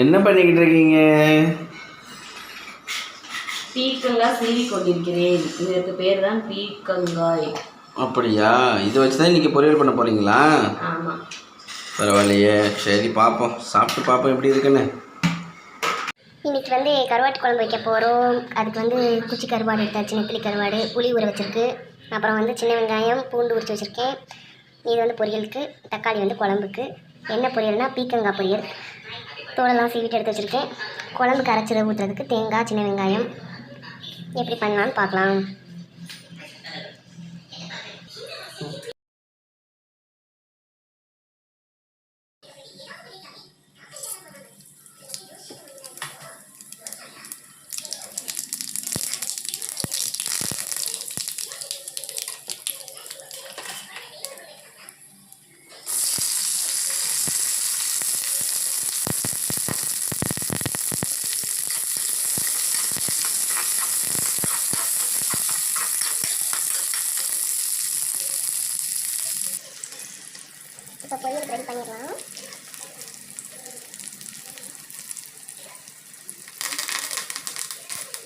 என்ன பண்ணிக்கிட்டு இருக்கீங்க பீக்கங்காய் சீவி கொண்டிருக்கிறேன். இதற்கு பேர் தான் பீக்கங்காய். அப்படியா? இதை வச்சு தான் இன்றைக்கி பொரியல் பண்ண போகிறீங்களா ஆமாம் பரவாயில்லையே. சரி பார்ப்போம் சாப்பிட்டு பார்ப்போம் எப்படி இருக்குன்னு. இன்னைக்கு வந்து கருவாட்டு குழம்பு வைக்க போகிறோம் அதுக்கு வந்து குச்சி கருவாடு எடுத்தாச்சு நெத்திலி கருவாடு புளி ஊற வச்சிருக்கு. அப்புறம் வந்து சின்ன வெங்காயம் பூண்டு உரிச்சு வச்சுருக்கேன். இது வந்து பொரியலுக்கு தக்காளி வந்து குழம்புக்கு. என்ன பொரியல்னா பீக்கங்காய் பொரியல். தோலெல்லாம் சீவிட்டு எடுத்து வச்சுருக்கேன். குழம்பு கரைச்சிட ஊற்றுறதுக்கு தேங்காய் சின்ன வெங்காயம் எப்படி பண்ணலான்னு பார்க்கலாம். இப்போ பொரியல் ரெடி பண்ணிடலாம்.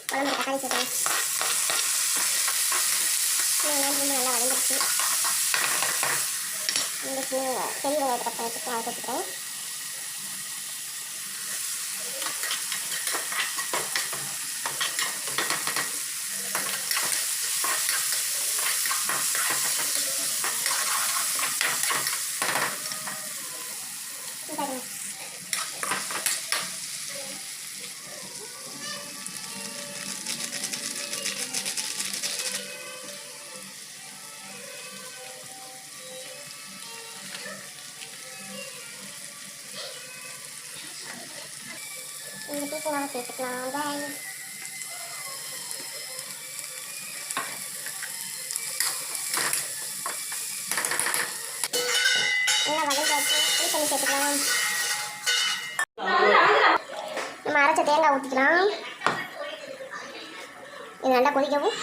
குழம்பு தக்காளி சேர்த்தேன் வெங்காயம் நல்லா வளர்ந்துருச்சு இந்த சின்ன பெரிய வெங்காயத்தை பக்கம் வச்சுட்டு வச்சுருக்கேன் அதை சேர்த்துக்கிறேன் இந்த பீக்கங்காவை சேர்த்துக்கலாம் பாய் நல்லா வதங்கியாச்சு புளி தண்ணி சேர்த்துக்கலாம். நம்ம அரைச்ச தேங்காய் ஊற்றிக்கலாம் இது நல்லா கொதிக்கவும்.